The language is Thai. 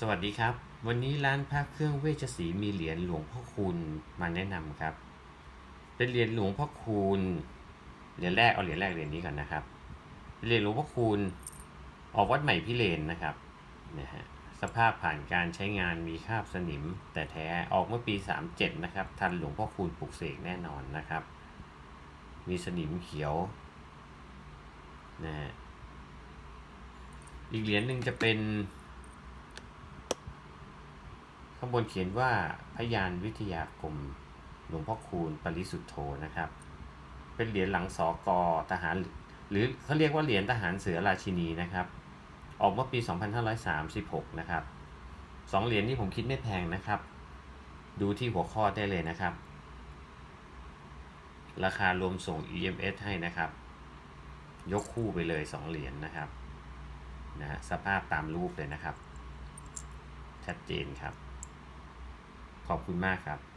สวัสดีครับ วันนี้ร้านพระเครื่องเวชศรีมีเหรียญหลวงพ่อคูณมาแนะนำครับ เป็นเหรียญหลวงพ่อคูณเหรียญแรกเอาเหรียญแรกเหรียญนี้ก่อนนะครับเหรียญหลวงพ่อคูณออกวัดใหม่พิเรนนะครับนะฮะสภาพผ่านการใช้งานมีคราบสนิม แต่แท้ออกเมื่อปี 37 นะครับ ทันหลวงพ่อคูณปลุกเสกแน่นอนนะครับ มีสนิมเขียวนะฮะอีกเหรียญหนึ่งจะเป็น ข้างบนเขียนว่าพยานวิทยาคมหลวงพ่อคูณปริสุทธโธนะครับ เป็นเหรียญหลังสอกอทหาร หรือเขาเรียกว่าเหรียญทหารเสือราชินีนะครับ ออกเมื่อปี 2536 นะครับสองเหรียญนี้ผมคิดไม่แพงนะครับ ดูที่หัวข้อได้เลยนะครับ ราคารวมส่ง EMS ให้นะครับ ยกคู่ไปเลย 2 เหรียญนะครับนะสภาพตามรูปเลยนะครับ ชัดเจนครับ ขอบคุณมากครับ